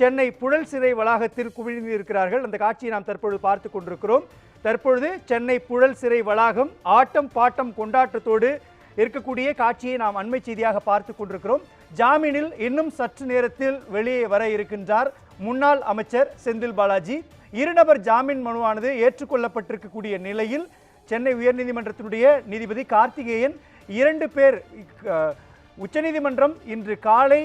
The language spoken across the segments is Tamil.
சென்னை புழல் சிறை வளாகத்தில் குவிந்து இருக்கிறார்கள். அந்த காட்சியை நாம் தற்பொழுது பார்த்து கொண்டிருக்கிறோம். தற்பொழுது சென்னை புழல் சிறை வளாகம் ஆட்டம் பாட்டம் கொண்டாட்டத்தோடு இருக்கக்கூடிய காட்சியை நாம் அண்மை செய்தியாக பார்த்து கொண்டிருக்கிறோம். ஜாமீனில் இன்னும் சற்று நேரத்தில் வெளியே வர இருக்கின்றார் முன்னாள் அமைச்சர் செந்தில் பாலாஜி. இருநபர் ஜாமீன் மனுவானது ஏற்றுக்கொள்ளப்பட்டிருக்கக்கூடிய நிலையில் சென்னை உயர்நீதிமன்றத்தினுடைய நீதிபதி கார்த்திகேயன் இரண்டு பேர் உச்சநீதிமன்றம் இன்று காலை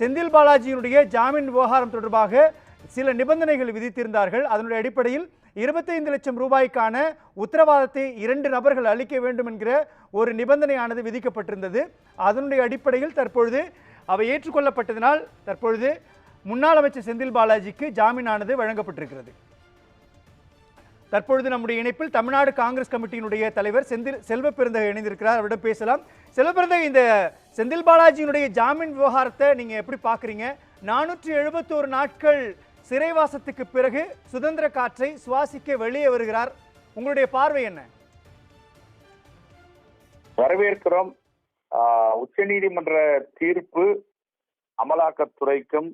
செந்தில் பாலாஜியினுடைய ஜாமீன் விவகாரம் தொடர்பாக சில நிபந்தனைகள் விதித்திருந்தார்கள். அதனுடைய அடிப்படையில் இருபத்தைந்து லட்சம் ரூபாய்க்கான உத்தரவாதத்தை இரண்டு நபர்கள் அளிக்க வேண்டும் என்கிற ஒரு நிபந்தனையானது விதிக்கப்பட்டிருந்தது. அதனுடைய அடிப்படையில் தற்பொழுது அவை ஏற்றுக்கொள்ளப்பட்டதனால் தற்பொழுது முன்னாள் அமைச்சர் செந்தில் பாலாஜிக்கு ஜாமீனானது வழங்கப்பட்டிருக்கிறது. தற்பொழுது நம்முடைய இணைப்பில் தமிழ்நாடு காங்கிரஸ் கமிட்டியினுடைய தலைவர் செந்தில் செல்வ பெருந்தகை இணைந்திருக்கிறார். அவரிடம் பேசலாம். செல்வ பெருந்தகை இந்த செந்தில் பாலாஜியினுடைய ஜாமீன் விவகாரத்தை நீங்க எப்படி பாக்குறீங்க நானூற்றி எழுபத்தோரு நாட்கள் சிறைவாசத்துக்கு பிறகு சுதந்திர காற்றை சுவாசிக்க வெளியே வருகிறார். உங்களுடைய பார்வை என்ன? வரவேற்கிறோம். உச்ச நீதிமன்ற தீர்ப்பு அமலாக்கத்துறைக்கும்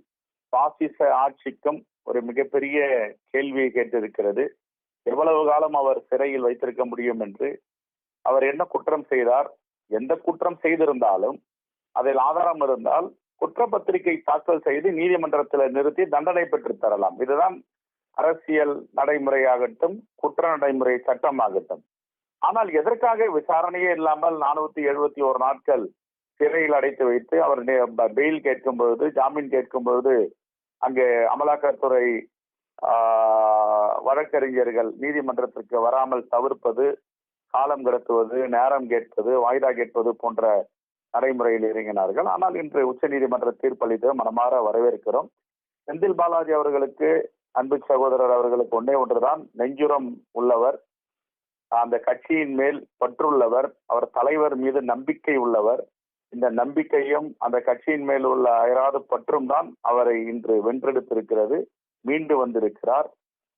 பாசிச ஆட்சிக்கும் ஒரு மிகப்பெரிய கேள்வியை கேட்டிருக்கிறது. எவ்வளவு காலம் அவர் சிறையில் வைத்திருக்க முடியும் என்று அவர் என்ன குற்றம் செய்தார் எந்த குற்றம் செய்திருந்தாலும் அதில் ஆதாரம் இருந்தால் குற்றப்பத்திரிகை தாக்கல் செய்து நீதிமன்றத்தில் நிறுத்தி தண்டனை பெற்று தரலாம். இதுதான் அரசியல் நடைமுறையாகட்டும் குற்ற நடைமுறை சட்டமாகட்டும். ஆனால் எதற்காக விசாரணையே இல்லாமல் நானூத்தி எழுபத்தி ஒரு நாட்கள் சிறையில் அடைத்து வைத்து அவர் பெயில் கேட்கும் பொழுது ஜாமீன் கேட்கும் பொழுது அங்கே அமலாக்கத்துறை ஆஹ், வழக்கறிஞர்கள் நீதிமன்றத்திற்கு வராமல் தவிர்ப்பது காலம் கடத்துவது நேரம் கேட்பது வாய்தா கேட்பது போன்ற நடைமுறையில் இறங்கினார்கள். ஆனால் இன்று உச்ச நீதிமன்ற தீர்ப்பளித்து மனமாற வரவேற்கிறோம். செந்தில் பாலாஜி அவர்களுக்கு அன்பு சகோதரர் அவர்களுக்கு ஒன்றே ஒன்றுதான். நெஞ்சுரம் உள்ளவர் அந்த கட்சியின் மேல் பற்றுள்ளவர் அவர் தலைவர் மீது நம்பிக்கை உள்ளவர். இந்த நம்பிக்கையும் அந்த கட்சியின் மேல் உள்ள அயராது பற்றும் தான் அவரை இன்று வென்றெடுத்திருக்கிறது மீண்டு வந்திருக்கிறார்.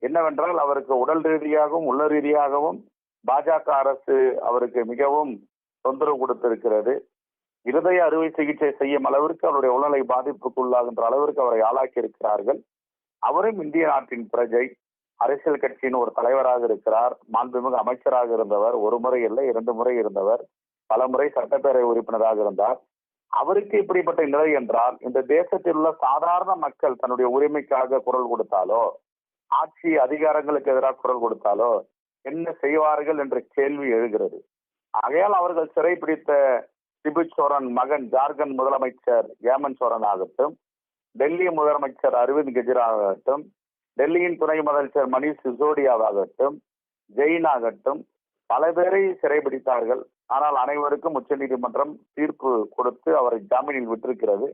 என்னவென்றால் அவருக்கு உடல் ரீதியாகவும் உள்ள ரீதியாகவும் பாஜக அரசு அவருக்கு மிகவும் தொந்தரவு கொடுத்திருக்கிறது. இருதய அறுவை சிகிச்சை செய்யும் அளவிற்கு அவருடைய உடல்நிலை பாதிப்புக்குள்ளாகின்ற அளவிற்கு அவரை ஆளாக்கி இருக்கிறார்கள் அவரும் இந்திய நாட்டின் பிரஜை அரசியல் கட்சியின் ஒரு தலைவராக இருக்கிறார். மாண்புமிகு அமைச்சராக இருந்தவர் ஒரு முறை இல்லை இரண்டு முறை இருந்தவர். பல முறை சட்டப்பேரவை உறுப்பினராக இருந்தார். அவருக்கு இப்படிப்பட்ட நிலை என்றால் இந்த தேசத்தில் உள்ள சாதாரண மக்கள் தன்னுடைய உரிமைக்காக குரல் கொடுத்தாலோ ஆட்சி அதிகாரங்களுக்கு எதிராக குரல் கொடுத்தாலோ என்ன செய்வார்கள் என்ற கேள்வி எழுகிறது. ஆகையால் அவர்கள் சிறைப்பிடித்த சிபு சோரன் மகன் ஜார்க்கண்ட் முதலமைச்சர் ஏமன் சோரன் ஆகட்டும் டெல்லி முதலமைச்சர் அரவிந்த் கெஜ்ரிவால் ஆகட்டும் டெல்லியின் துணை முதலமைச்சர் மணீஷ் சிசோடியாவாகட்டும் ஜெயின் ஆகட்டும் பல பேரை சிறைபிடித்தார்கள். ஆனால் அனைவருக்கும் உச்சநீதிமன்றம் தீர்ப்பு கொடுத்து அவரை ஜாமீனில் விட்டிருக்கிறது.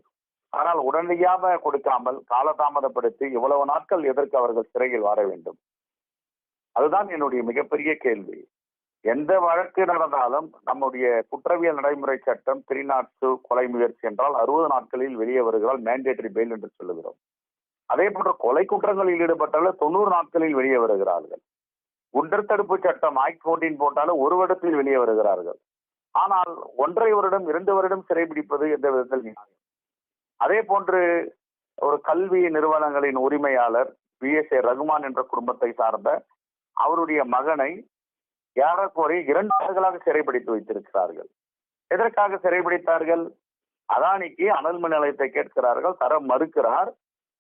ஆனால் உடனடியாக கொடுக்காமல் காலதாமதப்படுத்தி இவ்வளவு நாட்கள் எதற்கு அவர்கள் சிறையில் வர வேண்டும்? அதுதான் என்னுடைய மிகப்பெரிய கேள்வி. எந்த வழக்கு நடந்தாலும் நம்முடைய குற்றவியல் நடைமுறை சட்டம் த்ரீ நாட் டூ கொலை முயற்சி என்றால் அறுபது நாட்களில் வெளியே வருகிறால் மேண்டேட்டரி பெயில் என்று சொல்லுகிறோம். அதே போன்ற கொலை குற்றங்களில் ஈடுபட்டாலும் தொண்ணூறு நாட்களில் வெளியே வருகிறார்கள். குண்டர் தடுப்பு சட்டம் ஆக்ட் போர்டீன் போட்டாலும் ஒரு வருடத்தில் வெளியே வருகிறார்கள். ஆனால் ஒன்றரை வருடம் இரண்டு வருடம் சிறைபிடிப்பது எந்த விதத்தில் அதே போன்று ஒரு கல்வி நிறுவனங்களின் உரிமையாளர் பி எஸ் ஏ ரகுமான் என்ற குடும்பத்தை சார்ந்த அவருடைய மகனை ஏறக்குறை இரண்டு ஆண்டுகளாக சிறைபிடித்து வைத்திருக்கிறார்கள். எதற்காக சிறைபிடித்தார்கள்? அதானிக்கு அனல் மின் நிலையத்தை கேட்கிறார்கள் தர மறுக்கிறார்.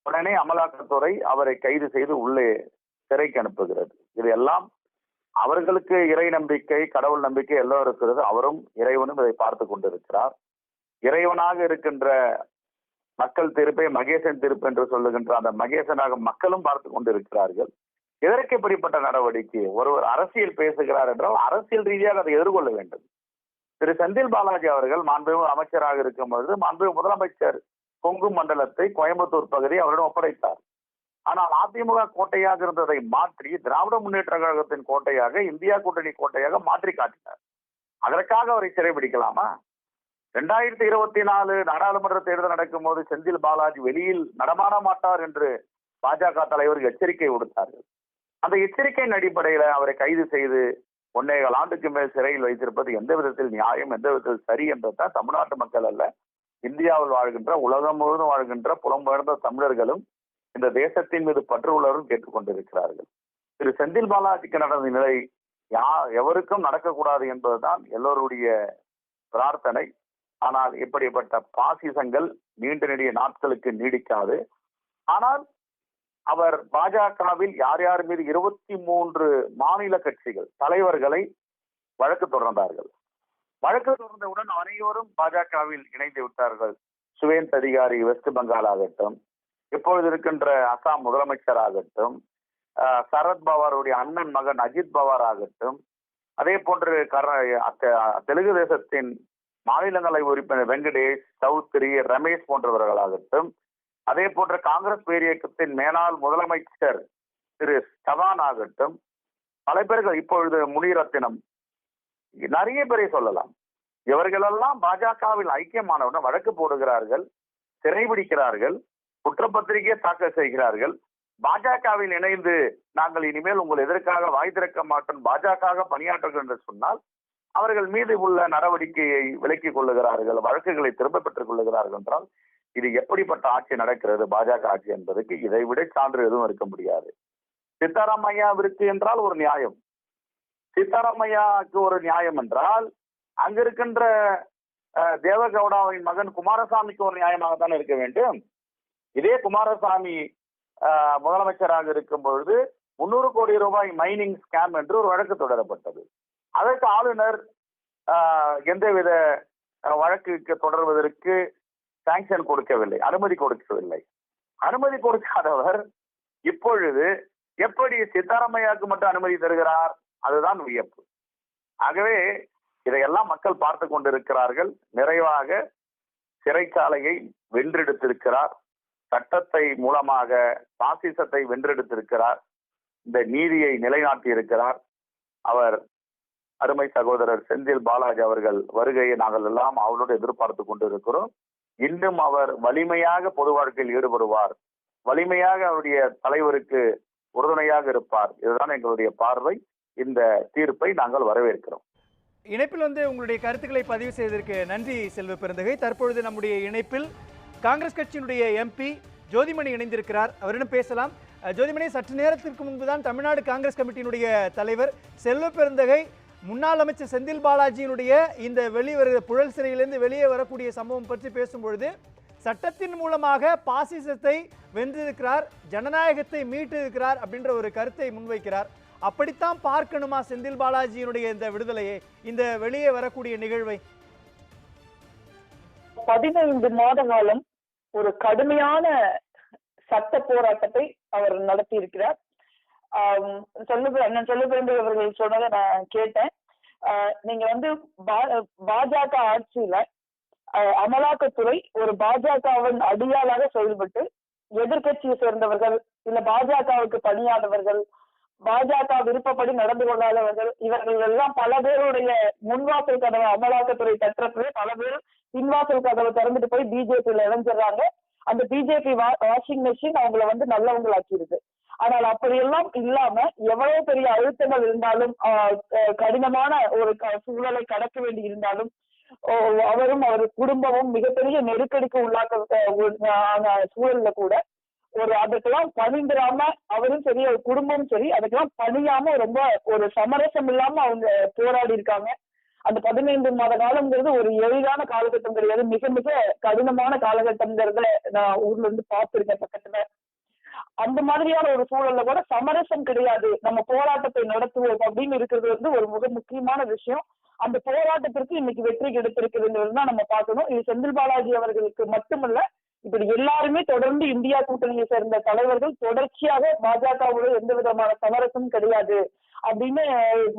உடனே அமலாக்கத்துறை அவரை கைது செய்து உள்ளே சிறைக்கு அனுப்புகிறது. இது எல்லாம் அவர்களுக்கு இறை நம்பிக்கை கடவுள் நம்பிக்கை எல்லாம் இருக்கிறது. அவரும் இறைவனும் இதை பார்த்து கொண்டிருக்கிறார். இறைவனாக இருக்கின்ற மக்கள் திருப்பை மகேசன் திருப்பு என்று சொல்லுகின்ற அந்த மகேசனாக மக்களும் பார்த்து கொண்டிருக்கிறார்கள். எதற்கு இப்படிப்பட்ட நடவடிக்கை? ஒருவர் அரசியல் பேசுகிறார் என்றால் அரசியல் ரீதியாக அதை எதிர்கொள்ள வேண்டும். திரு செந்தில் பாலாஜி அவர்கள் மாண்புமிகு அமைச்சராக இருக்கும் பொழுது மாண்புமிகு முதலமைச்சர் கொங்கு மண்டலத்தை கோயம்புத்தூர் பகுதி அவரிடம் ஒப்படைத்தார். ஆனால் அதிமுக கோட்டையாக இருந்ததை மாற்றி திராவிட முன்னேற்ற கழகத்தின் கோட்டையாக இந்தியா கூட்டணி கோட்டையாக மாற்றி காட்டினார். அதற்காக அவரை சிறைபிடிக்கலாமா? ரெண்டாயிரத்தி இருபத்தி நாலு நாடாளுமன்ற தேர்தல் நடக்கும் போது செந்தில் பாலாஜி வெளியில் நடமாட மாட்டார் என்று பாஜக தலைவர் எச்சரிக்கை விடுத்தார்கள். அந்த எச்சரிக்கையின் அடிப்படையில அவரை கைது செய்து ஒன்னேகால் ஆண்டுக்கு மேல் சிறையில் வைத்திருப்பது எந்த விதத்தில் நியாயம் எந்த விதத்தில் சரி என்றதான் தமிழ்நாட்டு மக்கள் அல்ல. இந்தியாவில் வாழ்கின்ற உலகம் முழுவதும் வாழ்கின்ற புலம்பெயர்ந்த தமிழர்களும் இந்த தேசத்தின் மீது பற்று உள்ளவரும் கேட்டுக்கொண்டிருக்கிறார்கள் திரு செந்தில் பாலாஜிக்கு நடந்த நிலை யா எவருக்கும் நடக்கக்கூடாது என்பதுதான் எல்லோருடைய பிரார்த்தனை. ஆனால் இப்படிப்பட்ட பாசிசங்கள் நீண்ட நெடிய நாட்களுக்கு நீடிக்காது. ஆனால் அவர் பாஜகவில் யார் யார் மீது இருபத்தி மூன்று மாநில கட்சிகள் தலைவர்களை வழக்கு தொடர்ந்தார்கள். வழக்கு தொடர்ந்தவுடன் அனைவரும் பாஜகவில் இணைந்து விட்டார்கள். சுவேந்த் அதிகாரி வெஸ்ட் பெங்கால் ஆகட்டும் இப்பொழுது இருக்கின்ற அசாம் முதலமைச்சர் ஆகட்டும் ஆஹ் சரத் பவாருடைய அண்ணன் மகன் அஜித் பவார் ஆகட்டும் அதே போன்று கர அத்த- தெலுங்கு தேசத்தின் மாநிலங்களவை உறுப்பினர் வெங்கடேஷ் சௌத்ரி ரமேஷ் போன்றவர்களாகட்டும் அதே போன்ற காங்கிரஸ் பேரியக்கத்தின் மேலாள் முதலமைச்சர் திரு சவான் ஆகட்டும் பல பேர்கள் இப்பொழுது முனிரத்தினம் நிறைய பேரை சொல்லலாம். இவர்களெல்லாம் பாஜகவில் ஐக்கியமானவுடன் வழக்கு போடுகிறார்கள் சிறைபிடிக்கிறார்கள் குற்றப்பத்திரிகை தாக்கல் செய்கிறார்கள். பாஜகவில் இணைந்து நாங்கள் இனிமேல் உங்கள் எதற்காக வாய் திறக்க மாட்டோம் பாஜக பணியாற்றுகிறோம் என்று சொன்னால் அவர்கள் மீது உள்ள நடவடிக்கையை விலக்கிக் கொள்ளுகிறார்கள் வழக்குகளை திரும்ப பெற்றுக் கொள்ளுகிறார்கள் என்றால் இது எப்படிப்பட்ட ஆட்சி நடக்கிறது? பாஜக ஆட்சி என்பதற்கு இதை விட சான்று எதுவும் இருக்க முடியாது. சித்தாராமையாவிற்கு என்றால் ஒரு நியாயம். சித்தாராமையாவுக்கு ஒரு நியாயம் என்றால் அங்க இருக்கின்ற அஹ், தேவகவுடாவின் மகன் குமாரசாமிக்கு ஒரு நியாயமாகத்தான் இருக்க வேண்டும். இதே குமாரசாமி முதலமைச்சராக இருக்கும் பொழுது முன்னூறு கோடி ரூபாய் மைனிங் ஸ்கேம் என்று ஒரு வழக்கு தொடரப்பட்டது. அதற்கு ஆளுநர் எந்தவித வழக்கு தொடர்வதற்கு சாங்ஷன் கொடுக்கவில்லை அனுமதி கொடுக்கவில்லை. அனுமதி கொடுக்காதவர் இப்பொழுது எப்படி சித்தாராமையாவுக்கு மட்டும் அனுமதி தருகிறார்? அதுதான் வியப்பு. ஆகவே இதையெல்லாம் மக்கள் பார்த்து கொண்டிருக்கிறார்கள். நிறைவாக சிறைச்சாலையை வென்றெடுத்திருக்கிறார். சட்டத்தை மூலமாக பாசிசத்தை வென்றெடுத்திருக்கிறார். இந்த நீதியை நிலைநாட்டி இருக்கிறார் அவர் அருமை சகோதரர் செந்தில் பாலாஜி அவர்கள் வருகையை நாங்கள் எல்லாம் அவரோடு எதிர்பார்த்து கொண்டிருக்கிறோம். இன்னும் அவர் வலிமையாக பொது வாழ்க்கையில் ஈடுபடுவார். வலிமையாக அவருடைய தலைவருக்கு உறுதுணையாக இருப்பார். இதுதான் எங்களுடைய பார்வை. இந்த தீர்ப்பை நாங்கள் வரவேற்கிறோம். இணைப்பில் வந்து உங்களுடைய கருத்துக்களை பதிவு செய்ததற்கு நன்றி செல்வ பெருந்தகை. தற்பொழுது நம்முடைய இணைப்பில் காங்கிரஸ் கட்சியினுடைய எம்பி ஜோதிமணி இணைந்திருக்கிறார். அவரிடம் பேசலாம். ஜோதிமணி சற்று நேரத்திற்கு முன்பு தான் தமிழ்நாடு காங்கிரஸ் கமிட்டியினுடைய தலைவர் செல்வ பெருந்தகை முன்னாள் அமைச்சர் செந்தில் பாலாஜியினுடைய இந்த வெளிவருகிற புழல் சிறையிலிருந்து வெளியே வரக்கூடிய சம்பவம் பற்றி பேசும்பொழுது சட்டத்தின் மூலமாக பாசிசத்தை வென்றிருக்கிறார் ஜனநாயகத்தை மீட்டிருக்கிறார் அப்படின்ற ஒரு கருத்தை முன்வைக்கிறார். அப்படித்தான் பார்க்கணுமா செந்தில் பாலாஜியினுடைய இந்த விடுதலையை இந்த வெளியே வரக்கூடிய நிகழ்வை? பதினைந்து மாத காலம் ஒரு கடுமையான சட்ட போராட்டத்தை அவர் நடத்தி இருக்கிறார் சொல்ல அண்ணன் சொல்ல அவர்கள் சொன்னதை நான் கேட்டேன். ஆஹ் நீங்க வந்து பா- பாஜக ஆட்சியில அமலாக்கத்துறை ஒரு பாஜகவின் அடியாளாக செயல்பட்டு எதிர்க்கட்சியை சேர்ந்தவர்கள் இல்ல பாஜகவுக்கு பணியாதவர்கள் பாஜக விருப்பப்படி நடந்து கொள்ளாதவர்கள் இவர்கள் எல்லாம் பல பேருடைய முன்வாசல் கதவை அமலாக்கத்துறை தட்டுறப்பவே பல பேர் பின்வாசல் கதவை திறந்துட்டு போய் பிஜேபியில இணைஞ்சிடுறாங்க. அந்த பிஜேபி வாஷிங் மெஷின் அவங்கள வந்து நல்லவங்களாக்கிடுது. ஆனால் அப்படியெல்லாம் இல்லாம எவ்வளவு பெரிய அழுத்தங்கள் இருந்தாலும் ஆஹ் கடினமான ஒரு க- சூழலை கடக்க வேண்டி இருந்தாலும் ஓ, அவரும் அவர் குடும்பமும் மிகப்பெரிய நெருக்கடிக்கு உள்ளாக்க சூழல்ல கூட ஒரு அதுக்கெல்லாம் பணிந்துராம அவரும் சரி அவர் குடும்பமும் சரி அதுக்கெல்லாம் பணியாம ரொம்ப ஒரு சமரசம் இல்லாம அவங்க போராடி இருக்காங்க. அந்த பதினைந்து மாத காலம்ங்கிறது ஒரு எளிதான காலகட்டம் கிடையாது மிக மிக கடினமான காலகட்டம்ங்கிறத நான் ஊர்ல இருந்து பார்த்திருக்கேன் பக்கத்துல. அந்த மாதிரியான ஒரு சூழல்ல கூட சமரசம் கிடையாது. நம்ம போராட்டத்தை நடத்துவோம் அப்படின்னு இருக்கிறது வந்து ஒரு மிக முக்கியமான விஷயம். அந்த போராட்டத்திற்கு இன்னைக்கு வெற்றி கிடைத்திருக்கிறதுங்கிறது தான் நம்ம பார்க்கணும். இது செந்தில் பாலாஜி அவர்களுக்கு மட்டுமல்ல இப்படி எல்லாருமே தொடர்ந்து இந்தியா கூட்டணியை சேர்ந்த தலைவர்கள் தொடர்ச்சியாக பாஜகவோட எந்த விதமான சமரசம் கிடையாது அப்படின்னு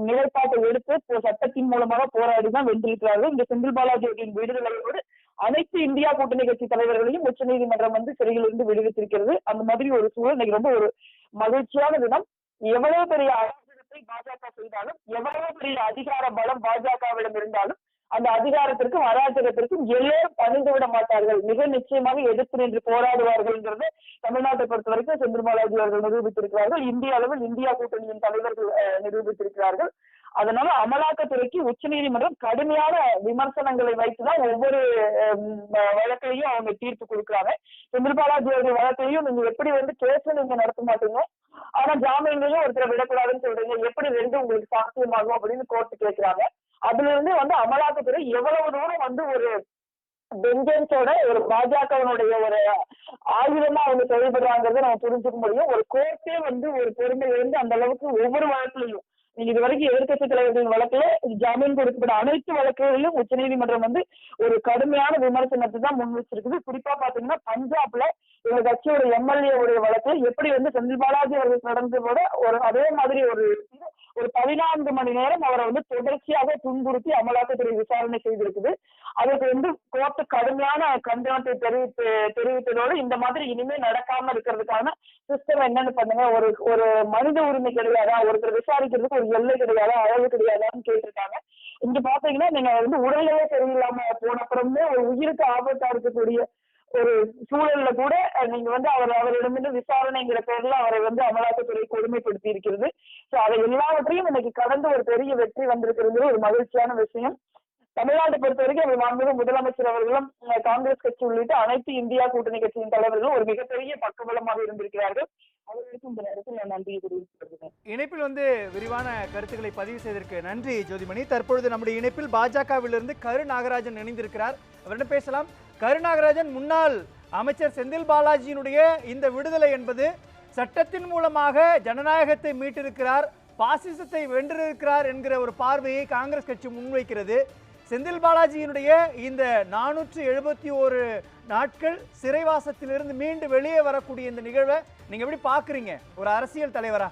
நிலைப்பாட்டை எடுத்து சட்டத்தின் மூலமாக போராடி தான் வென்றிருக்கிறார்கள். இந்த செந்தில் பாலாஜி அவர்களின் விடுதலையோடு அனைத்து இந்தியா கூட்டணி கட்சி தலைவர்களையும் உச்சநீதிமன்றம் வந்து சிறையிலிருந்து விடுவித்திருக்கிறது. அந்த மாதிரி ஒரு சூழல் இன்னைக்கு ரொம்ப ஒரு மகிழ்ச்சியான தினம். எவ்வளவு பெரிய அராஜகத்தை பாஜக செய்தாலும் எவ்வளவு பெரிய அதிகார பலம் பாஜகவிடம் இருந்தாலும் அந்த அதிகாரத்திற்கும் அராஜகத்திற்கும் எல்லோரும் பணிந்து விட மாட்டார்கள். மிக நிச்சயமாக எதிர்த்து நின்று போராடுவார்கள்ங்கிறது தமிழ்நாட்டை பொறுத்த வரைக்கும் செந்தில் அவர்கள் நிரூபித்திருக்கிறார்கள். இந்திய அளவில் இந்தியா கூட்டணியின் தலைவர்கள் நிரூபித்திருக்கிறார்கள். அதனால அமலாக்கத்துறைக்கு உச்சநீதிமன்றம் கடுமையான விமர்சனங்களை வைத்துதான் ஒவ்வொரு வழக்கையும் அவங்க தீர்ப்பு கொடுக்குறாங்க. செந்தில்பாலாஜி அவர்கள் வழக்கையும் நீங்க எப்படி வந்து கேஸ் நீங்க நடத்த மாட்டீங்க? ஆனா ஜாமீன்லயும் ஒருத்தரை விடக்கூடாதுன்னு சொல்றீங்க. எப்படி ரெண்டு உங்களுக்கு சாத்தியமாகும் அப்படின்னு கோர்ட்டு கேட்கிறாங்க அதுல இருந்து வந்து அமலாக்கத்துறை எவ்வளவு தூரம் வந்து ஒரு வெஞ்சன்ஸோட ஒரு பாஜகவினுடைய ஒரு ஆயுதமா அவங்க செயல்படுறாங்கிறத நம்ம புரிஞ்சுக்க முடியும். ஒரு கோர்ட்டே வந்து ஒரு பொறுமை இருந்து அந்த அளவுக்கு ஒவ்வொரு வழக்குலையும் இது வரைக்கும் எதிர்க்கட்சி தலைவர்களின் வழக்குல ஜாமீன் கொடுக்கப்பட்ட அனைத்து வழக்குகளிலும் உச்சநீதிமன்றம் வந்து ஒரு கடுமையான விமர்சனத்தை தான் முன் வச்சிருக்குது. குறிப்பா பாத்தீங்கன்னா பஞ்சாப்ல எங்க கட்சியோட எம்எல்ஏ உடைய வழக்குல எப்படி வந்து செந்தில் பாலாஜி அவர்கள் நடந்து போட ஒரு அதே மாதிரி ஒரு ஒரு பதினான்கு மணி நேரம் அவரை வந்து தொடர்ச்சியாக துன்புறுத்தி அமலாக்கத்துறை விசாரணை செய்திருக்குது. அதுக்கு வந்து கோர்ட்டு கடுமையான கண்டனத்தை தெரிவித்து தெரிவித்ததோடு இந்த மாதிரி இனிமே நடக்காம இருக்கிறதுக்கான சிஸ்டம் என்னன்னு பண்ணுங்க. ஒரு ஒரு மனித உரிமை கிடையாது ஒருத்தர் விசாரிக்கிறதுக்கு எல்லை கிடையாதா அளவு கிடையாதான்னு கேட்டிருக்காங்க. இங்க பாத்தீங்கன்னா நீங்க வந்து உடல்நிலை சரியில்லாம போன அப்புறமே ஒரு உயிருக்கு ஆபத்தா இருக்கக்கூடிய ஒரு சூழல்ல கூட நீங்க வந்து அவர் அவரிடமிருந்து விசாரணைங்கிற பேர்ல அவரை வந்து அமலாக்கத்துறை கொடுமைப்படுத்தி இருக்கிறது. சோ அதை எல்லாவற்றையும் இன்னைக்கு கடந்து ஒரு பெரிய வெற்றி வந்திருக்கிறது ஒரு மகிழ்ச்சியான விஷயம். தமிழ்நாட்டை பொறுத்த வரைக்கும் அவர் மாண்புமிகு முதலமைச்சர் அவர்களும் காங்கிரஸ் கட்சி உள்ளிட்ட அனைத்து இந்தியா கூட்டணி கட்சியின் தலைவர்களும் ஒரு மிகப்பெரிய பக்கபலமாக இருந்திருக்கிறார்கள். அவர்களுக்கும் இந்த நேரத்தில் நான் நன்றியை தெரிவித்துக் இணைப்பில் வந்து விரிவான கருத்துக்களை பதிவு செய்திருக்கு நன்றி ஜோதிமணி. தற்பொழுது நம்முடைய இணைப்பில் பாஜகவிலிருந்து கரு நாகராஜன் இணைந்திருக்கிறார். அவரிடம் பேசலாம். கரு நாகராஜன் முன்னாள் அமைச்சர் செந்தில் பாலாஜியினுடைய இந்த விடுதலை என்பது சட்டத்தின் மூலமாக ஜனநாயகத்தை மீட்டிருக்கிறார் பாசிசத்தை வென்றிருக்கிறார் என்கிற ஒரு பார்வையை காங்கிரஸ் கட்சி முன்வைக்கிறது. செந்தில் பாலாஜியினுடைய இந்த நானூற்று எழுபத்தி ஒரு நாட்கள் சிறைவாசத்திலிருந்து மீண்டு வெளியே வரக்கூடிய இந்த நிகழ்வை நீங்க எப்படி பாக்குறீங்க ஒரு அரசியல் தலைவரா?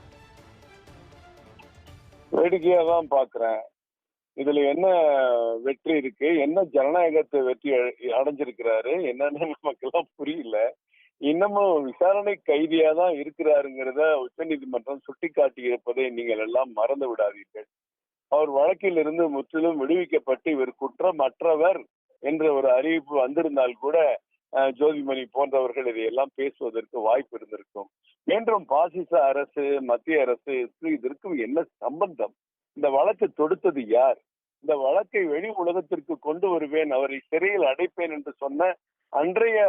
வேடிக்கையா தான் பாக்குறேன் இதுல என்ன வெற்றி இருக்கு? என்ன ஜனநாயகத்தை வெற்றி அடை- அடைஞ்சிருக்கிறாரு? என்னன்னு நமக்கு எல்லாம் புரியல. இன்னமும் விசாரணை கைதியா தான் இருக்கிறாருங்கிறத உச்சநீதிமன்றம் சுட்டிக்காட்டி இருப்பதை நீங்கள் எல்லாம் மறந்து விடாதீர்கள். அவர் வழக்கில் இருந்து முற்றிலும் விடுவிக்கப்பட்டு இவர் குற்றமற்றவர் என்ற ஒரு அறிவிப்பு வந்திருந்தால் கூட ஜோதிமணி போன்றவர்கள் இதையெல்லாம் பேசுவதற்கு வாய்ப்பு இருந்திருக்கும். என்றும் பாசிச அரசு மத்திய அரசு இதற்கும் என்ன சம்பந்தம்? இந்த வழக்கு தொடுத்தது யார்? இந்த வழக்கை வெளி உலகத்திற்கு கொண்டு வருவேன் அவரை சிறையில் அடைப்பேன் என்று சொன்ன அன்றைய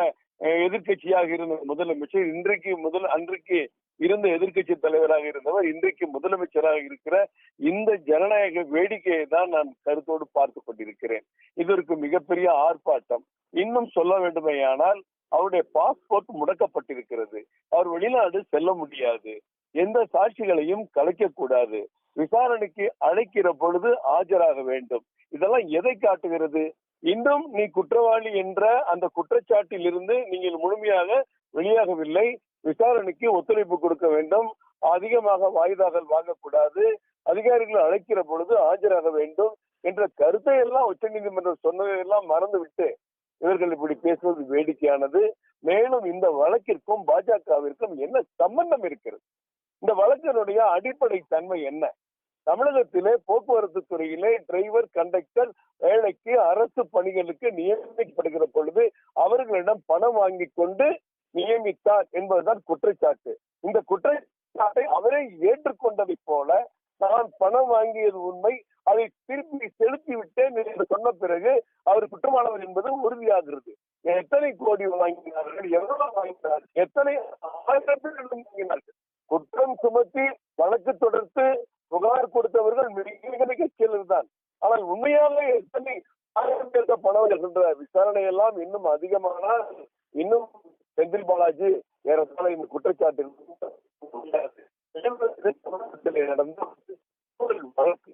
எதிர்கட்சியாக எதிர்க்கட்சியாக இருந்த முதலமைச்சர் இன்றைக்கு முதல் அன்றைக்கு இருந்த எதிர்க்கட்சி தலைவராக இருந்தவர் இன்றைக்கு முதலமைச்சராக இருக்கிற இந்த ஜனநாயக வேடிக்கையை தான் நான் கருத்தோடு பார்த்து கொண்டிருக்கிறேன். இதற்கு மிகப்பெரிய ஆர்ப்பாட்டம். இன்னும் சொல்ல வேண்டுமேயானால் அவருடைய பாஸ்போர்ட் முடக்கப்பட்டிருக்கிறது. அவர் வெளிநாடு செல்ல முடியாது. எந்த சாட்சிகளையும் கலைக்க கூடாது விசாரணைக்கு அழைக்கிற பொழுது ஆஜராக வேண்டும். இதெல்லாம் எதை காட்டுகிறது? இன்னும் நீ குற்றவாளி என்ற அந்த குற்றச்சாட்டில் இருந்து நீங்கள் முழுமையாக வெளியாகவில்லை. விசாரணைக்கு ஒத்துழைப்பு கொடுக்க வேண்டும். அதிகமாக வாய்தாக்கள் வாங்கக்கூடாது. அதிகாரிகள் அழைக்கிற பொழுது ஆஜராக வேண்டும் என்ற கருத்தை எல்லாம் உச்சநீதிமன்றம் சொன்னதையெல்லாம் மறந்துவிட்டு இவர்கள் இப்படி பேசுவது வேடிக்கையானது. மேலும் இந்த வழக்கிற்கும் பாஜகவிற்கும் என்ன சம்பந்தம் இருக்கிறது? இந்த வழக்கினுடைய அடிப்படை தன்மை என்ன? தமிழகத்திலே போக்குவரத்து துறையிலே டிரைவர் கண்டக்டர் வேலைக்கு அரசு பணிகளுக்கு நியமிக்கப்படுகிற பொழுது அவர்களிடம் பணம் வாங்கி கொண்டு நியமித்தார் என்பதுதான் குற்றச்சாட்டு. இந்த குற்றச்சாட்டை அவரே ஏற்றுக்கொண்டதை போல நான் பணம் வாங்கியது உண்மை அதை திருப்பி செலுத்தி விட்டேன் என்று சொன்ன பிறகு அவர் குற்றமானவர் என்பது உறுதியாகிறது. எத்தனை கோடி வாங்கினார்கள் எவ்வளவு வாங்கினார்கள் எத்தனை ஆயிரம் பேர் வாங்கினார்கள்? குற்றம் சுமத்தி வழக்கு தொடர்த்து புகார் கொடுத்தவர்கள் மிக மிக சிலர் தான். ஆனால் உண்மையாக எத்தனை ஆயிரம் பேருக்கு பணம் என்ற விசாரணை எல்லாம் இன்னும் அதிகமானால் இன்னும் செந்தில் பாலாஜி ஏறத்தாழ இந்த குற்றச்சாட்டு நடந்த வழக்கு.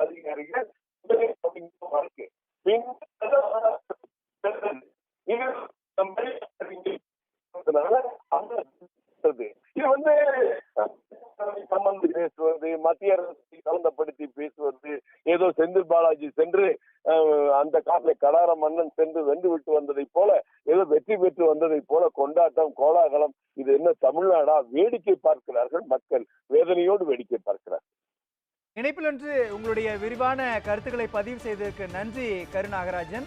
அதிகாரிகள் வழக்கு. இது வந்து பேசுவது மத்திய அரசை சம்பந்தப்படுத்தி பேசுவது ஏதோ செந்தில் பாலாஜி சென்று அந்த காட்டில கடார மன்னன் சென்று வென்று விட்டு வந்ததை போல ஏதோ வெற்றி பெற்று வந்ததை போல கொண்டாட்டம் கோலாகலம் இது என்ன தமிழ்நாடா? வேடிக்கை பார்க்கிறார்கள் மக்கள். வேதனையோடு வேடிக்கை பார்க்கிறார்கள். இணைப்பில் ஒன்று உங்களுடைய விரிவான கருத்துக்களை பதிவு செய்ததற்கு நன்றி கருநாகராஜன்.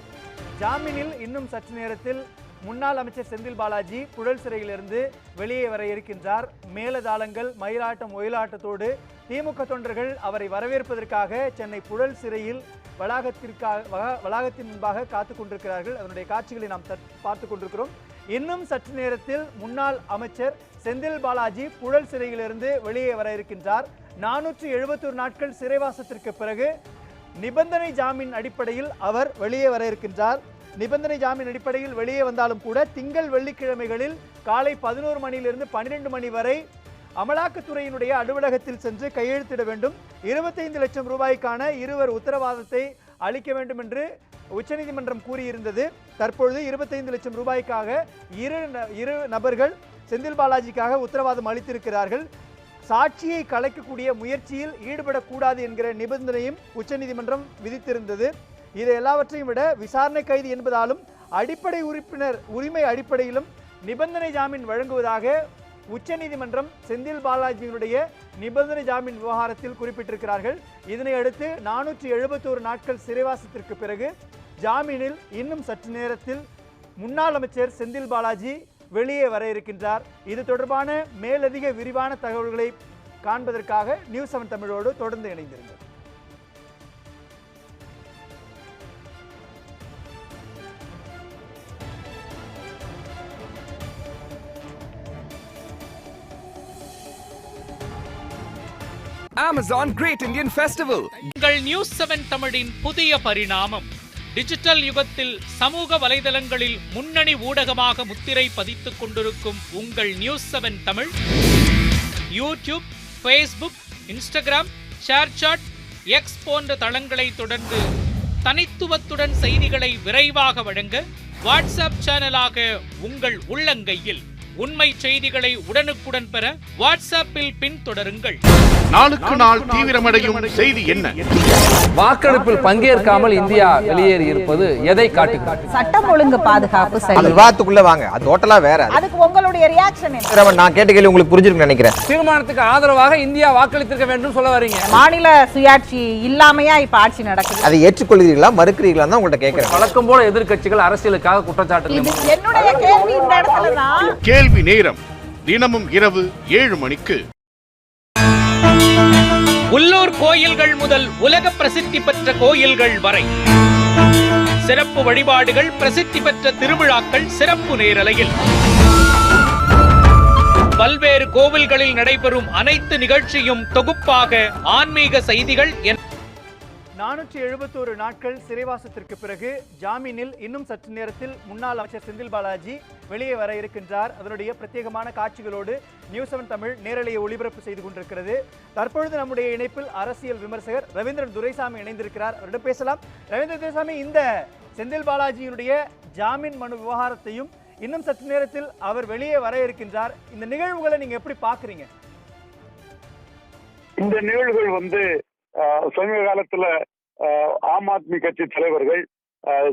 ஜாமீனில் இன்னும் சற்று நேரத்தில் முன்னாள் அமைச்சர் செந்தில் பாலாஜி புழல் சிறையிலிருந்து வெளியே வர இருக்கின்றார். மேலதாளங்கள் மயிலாட்டம் ஒயிலாட்டத்தோடு திமுக தொண்டர்கள் அவரை வரவேற்பதற்காக சென்னை புழல் சிறையில் வளாகத்திற்காக வளாகத்தின் முன்பாக காத்து கொண்டிருக்கிறார்கள். அதனுடைய காட்சிகளை நாம் தற்- பார்த்து கொண்டிருக்கிறோம். இன்னும் சற்று நேரத்தில் முன்னாள் அமைச்சர் செந்தில் பாலாஜி புழல் சிறையிலிருந்து வெளியே வர இருக்கின்றார். நானூற்று எழுபத்தொரு நாட்கள் சிறைவாசத்திற்கு பிறகு நிபந்தனை ஜாமீன் அடிப்படையில் அவர் வெளியே வர இருக்கின்றார். நிபந்தனை ஜாமீன் அடிப்படையில் வெளியே வந்தாலும் கூட திங்கள் வெள்ளிக்கிழமைகளில் காலை பதினோரு மணியிலிருந்து பன்னிரெண்டு மணி வரை அமலாக்கத்துறையினுடைய அலுவலகத்தில் சென்று கையெழுத்திட வேண்டும். இருபத்தைந்து லட்சம் ரூபாய்க்கான இருவர் உத்தரவாதத்தை அளிக்க வேண்டும் என்று உச்சநீதிமன்றம் கூறியிருந்தது. தற்பொழுது இருபத்தைந்து லட்சம் ரூபாய்க்காக இரு ந- இரு நபர்கள் செந்தில் பாலாஜிக்காக உத்தரவாதம் அளித்திருக்கிறார்கள். சாட்சியை கலைக்கக்கூடிய முயற்சியில் ஈடுபடக்கூடாது என்கிற நிபந்தனையும் உச்சநீதிமன்றம் விதித்திருந்தது. இது எல்லாவற்றையும் விட விசாரணை கைது என்பதாலும் அடிப்படை உறுப்பினர் உரிமை அடிப்படையிலும் நிபந்தனை ஜாமீன் வழங்குவதாக உச்சநீதிமன்றம் செந்தில் பாலாஜியினுடைய நிபந்தனை ஜாமீன் விவகாரத்தில் குறிப்பிட்டிருக்கிறார்கள். இதனை அடுத்து நானூற்றி எழுபத்தோரு நாட்கள் சிறைவாசத்திற்கு பிறகு ஜாமீனில் இன்னும் சற்று நேரத்தில் முன்னாள் அமைச்சர் செந்தில் பாலாஜி வெளியே வர இருக்கின்றார். இது தொடர்பான மேலதிக விரிவான தகவல்களை காண்பதற்காக நியூஸ் செவன் தமிழோடு தொடர்ந்து இணைந்திருந்தது Amazon Great Indian Festival. உங்கள் நியூஸ் செவன் தமிழின் புதிய பரிணாமம். டிஜிட்டல் யுகத்தில் சமூக வலைதளங்களில் முன்னணி ஊடகமாக முத்திரை பதித்துக் கொண்டிருக்கும் உங்கள் news seven Tamil. YouTube Facebook Instagram ShareChat X போன்ற தளங்களை தொடர்ந்து தனித்துவத்துடன் செய்திகளை விரைவாக வழங்க வாட்ஸ்அப் சேனலாக உங்கள் உள்ளங்கையில். உண்மை செய்திகளை உடனுக்குடன் பெற வாட்ஸ்அப்பில் பின்தொடருங்கள். நாளுக்கு நாள் தீவிரமடையும் செய்தி என்ன? வாக்கெடுப்பில் பங்கேற்காமல் இந்தியா வெளியேறி இருப்பது எதை காட்டுகிறது? சட்டம் ஒழுங்கு பாதுகாப்பு சரி. விவாதத்துக்குள்ள வாங்க. அது டோட்டலா வேற. அது. அதுக்கு உங்களுடைய ரியாக்ஷன் என்ன? நான் கேட்ட கேள்வி உங்களுக்கு புரிஞ்சிருக்குன்னு நினைக்கிறேன். தீர்மானத்துக்கு ஆதரவாக இந்தியா வாக்களித்திருக்க வேண்டும் சொல்ல வரீங்க. மாநில சுயாட்சி இல்லாமையா இப்ப ஆட்சி நடக்குது? அதை ஏற்றுக்கொள்கிறீர்களா மறுக்கிறீர்களா தான் உங்கள்ட்ட கேட்கிறேன். வழக்கம் போல எதிர்க்கட்சிகள் அரசியலுக்காக குற்றச்சாட்டு இது என்னுடைய கேள்வி இந்த இடத்துல தான் கேள்வி நேரம். தினமும் இரவு ஏழு மணிக்கு. உள்ளூர் கோயில்கள் முதல் உலக பிரசித்தி பெற்ற கோயில்கள் வரை. சிறப்பு வழிபாடுகள் பிரசித்தி பெற்ற திருவிழாக்கள் சிறப்பு நேரலையில். பல்வேறு கோவில்களில் நடைபெறும் அனைத்து நிகழ்ச்சியும் தொகுப்பாக ஆன்மீக செய்திகள் என் நானூற்றி எழுபத்தோரு நாட்கள் சிறைவாசத்திற்கு பிறகு ஜாமீனில் இன்னும் சற்று நேரத்தில் முன்னாள் அமைச்சர் செந்தில் பாலாஜி வெளியே வர இருக்கின்றார். அதனுடைய பிரத்யேகமான காட்சிகளோடு நியூஸ் செவன் தமிழ் நேரலையை ஒளிபரப்பு செய்து கொண்டிருக்கிறது. தற்பொழுது நம்முடைய இணைப்பில் அரசியல் விமர்சகர் ரவீந்திரன் துரைசாமி இணைந்திருக்கிறார். அவரிடம் பேசலாம். ரவீந்திர துரைசாமி இந்த செந்தில் பாலாஜியினுடைய ஜாமீன் மனு விவகாரத்தையும் இன்னும் சற்று நேரத்தில் அவர் வெளியே வர இருக்கின்றார். இந்த நிகழ்வுகளை நீங்க எப்படி பாக்குறீங்க இந்த நிகழ்வுகள் வந்து சமீப காலத்துல ஆஹ், ஆம் ஆத்மி கட்சி தலைவர்கள் ஆஹ்,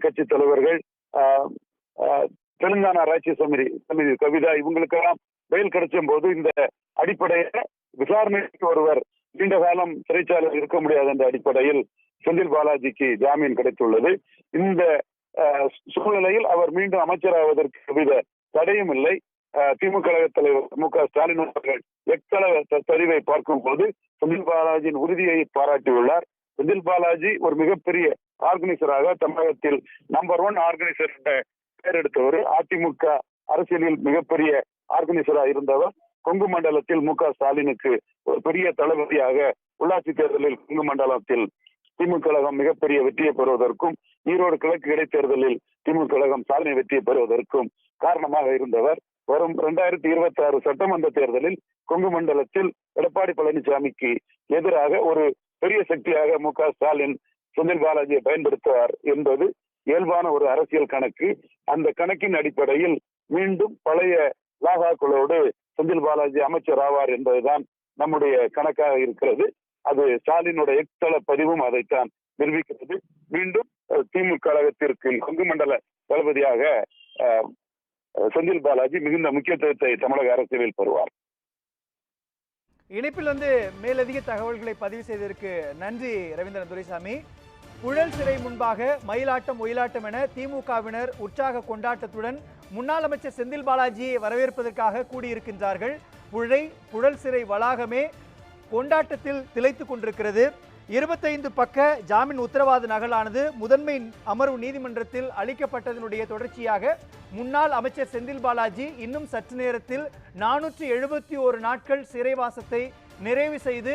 கட்சி தலைவர்கள் ஆஹ், தெலுங்கானா ராஜ்ய சமிதி சமிதி கவிதா இவங்களுக்கெல்லாம் பெயில் கிடைச்சும் போது இந்த அடிப்படையில விசாரணைக்கு ஒருவர் நீண்ட காலம் சிறைச்சாலையில் இருக்க முடியாது என்ற அடிப்படையில் செந்தில் பாலாஜிக்கு ஜாமீன் கிடைத்துள்ளது. இந்த ஆஹ், சூழ்நிலையில் அவர் மீண்டும் அமைச்சராவதற்கு எவ்வித தடையும் இல்லை. திமுக கழக தலைவர் மு க ஸ்டாலின் அவர்கள் எக்ஸல சரிவை பார்க்கும் போது செந்தில் பாலாஜியின் உறுதியை பாராட்டியுள்ளார். செந்தில் பாலாஜி ஒரு மிகப்பெரிய ஆர்கனைசராக தமிழகத்தில் நம்பர் ஒன் ஆர்கனைசர் என்ற பெயர் எடுத்தவர். அதிமுக அரசியலில் மிகப்பெரிய ஆர்கனைசரா இருந்தவர். கொங்கு மண்டலத்தில் மு க ஸ்டாலினுக்கு ஒரு பெரிய தளபதியாக உள்ளாட்சி தேர்தலில் கொங்கு மண்டலத்தில் திமுக கழகம் மிகப்பெரிய வெற்றியை பெறுவதற்கும் ஈரோடு கிழக்கு இடைத்தேர்தலில் திமுக கழகம் சாதனை வெற்றியை பெறுவதற்கும் காரணமாக இருந்தவர். வரும் இரண்டாயிரத்தி இருபத்தி ஆறு சட்டமன்ற தேர்தலில் கொங்கு மண்டலத்தில் எடப்பாடி பழனிசாமிக்கு எதிராக ஒரு பெரிய சக்தியாக மு க ஸ்டாலின் செந்தில் பாலாஜியை பயன்படுத்துவார் என்பது இயல்பான ஒரு அரசியல் கணக்கு. அந்த கணக்கின் அடிப்படையில் மீண்டும் பழைய லாகாக்களோடு செந்தில் பாலாஜி அமைச்சர் ஆவார் என்பதுதான் நம்முடைய கணக்காக இருக்கிறது. அது ஸ்டாலினுடைய எத்தள பதிவும் அதைத்தான் நிரூபிக்கிறது. மீண்டும் திமுக கழகத்திற்கு கொங்கு மண்டல தளபதியாக செந்தில் பாலாஜி மிகுந்த முக்கியத்துவத்தை தமிழக அரசியலில் பெறுவார். இணைப்பில் வந்து மேலதிக தகவல்களை பதிவு செய்ததற்கு நன்றி ரவீந்திரன் துரைசாமி. புழல் சிறை முன்பாக மயிலாட்டம் ஒயிலாட்டம் என திமுகவினர் உற்சாக கொண்டாட்டத்துடன் முன்னாள் அமைச்சர் செந்தில் பாலாஜியை வரவேற்பதற்காக கூடியிருக்கின்றார்கள். புழை புழல் சிறை வளாகமே கொண்டாட்டத்தில் திளைத்துக் கொண்டிருக்கிறது. இருபத்தைந்து பக்க ஜாமீன் உத்தரவாத நகலானது முதன்மை அமர்வு நீதிமன்றத்தில் அளிக்கப்பட்டதனுடைய தொடர்ச்சியாக முன்னாள் அமைச்சர் செந்தில் பாலாஜி இன்னும் சற்று நேரத்தில் நானூற்றி எழுபத்தி ஒரு நாட்கள் சிறைவாசத்தை நிறைவு செய்து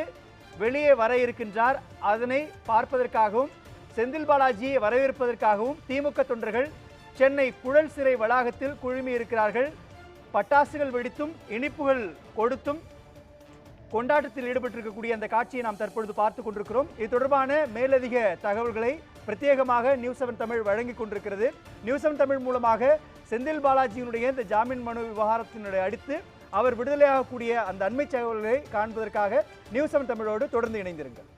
வெளியே வர இருக்கின்றார். அதனை பார்ப்பதற்காகவும் செந்தில் பாலாஜியை வரவேற்பதற்காகவும் திமுக தொண்டர்கள் சென்னை புழல் சிறை வளாகத்தில் குழுமி இருக்கிறார்கள். பட்டாசுகள் வெடித்தும் இனிப்புகள் கொடுத்தும் கொண்டாட்டத்தில் ஈடுபட்டிருக்கக்கூடிய அந்த காட்சியை நாம் தற்பொழுது பார்த்து கொண்டிருக்கிறோம். இது தொடர்பான மேலதிக தகவல்களை பிரத்யேகமாக நியூஸ் செவன் தமிழ் வழங்கி கொண்டிருக்கிறது. நியூஸ் செவன் தமிழ் மூலமாக செந்தில் பாலாஜியினுடைய இந்த ஜாமீன் மனு விவகாரத்தினுடைய அடுத்து அவர் விடுதலையாகக்கூடிய அந்த அண்மை தகவல்களை காண்பதற்காக நியூஸ் செவன் தமிழோடு தொடர்ந்து இணைந்திருங்கள்.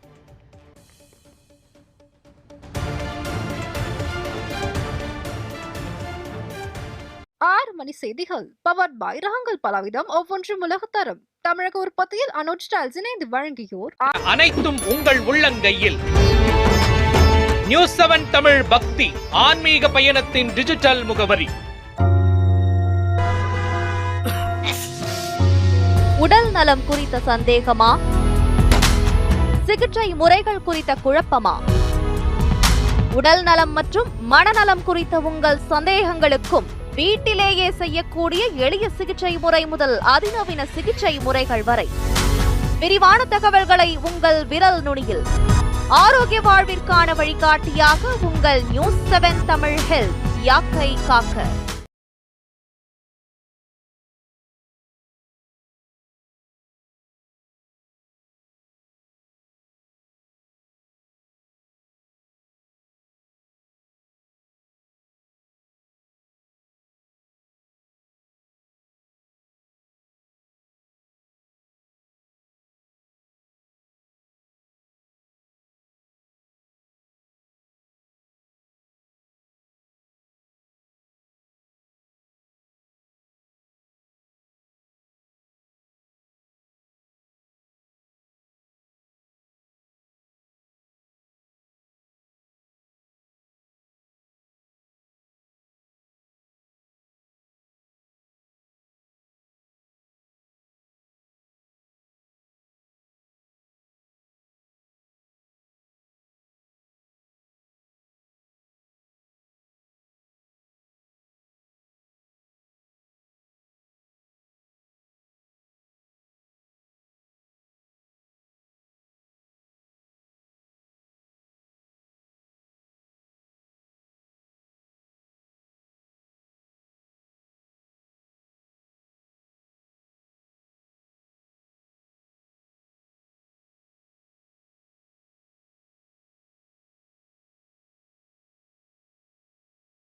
ஆறு மணி செய்திகள். பவர் பாய் ரகங்கள் பலவிதம். ஒவ்வொன்றும் உலகத்தரம் தமிழக உற்பத்தியில் அனுஜ் ஸ்டைல்ஸ் இணைந்து வழங்கியோர். அனைத்தும் உங்கள் உள்ளங்கையில். நியூஸ் செவன் தமிழ் பக்தி ஆன்மீக பயணத்தின் டிஜிட்டல் முகவரி. உடல் நலம் குறித்த சந்தேகமா? சிகிச்சை முறைகள் குறித்த குழப்பமா? உடல் நலம் மற்றும் மனநலம் குறித்த உங்கள் சந்தேகங்களுக்கும் வீட்டிலேயே செய்யக்கூடிய எளிய சிகிச்சை முறை முதல் அதிநவீன சிகிச்சை முறைகள் வரை. விரிவான தகவல்களை உங்கள் விரல் நுனியில். ஆரோக்கிய வாழ்விற்கான வழிகாட்டியாக உங்கள் நியூஸ் செவன் தமிழ் ஹெல்த் யாக்கை காக்க.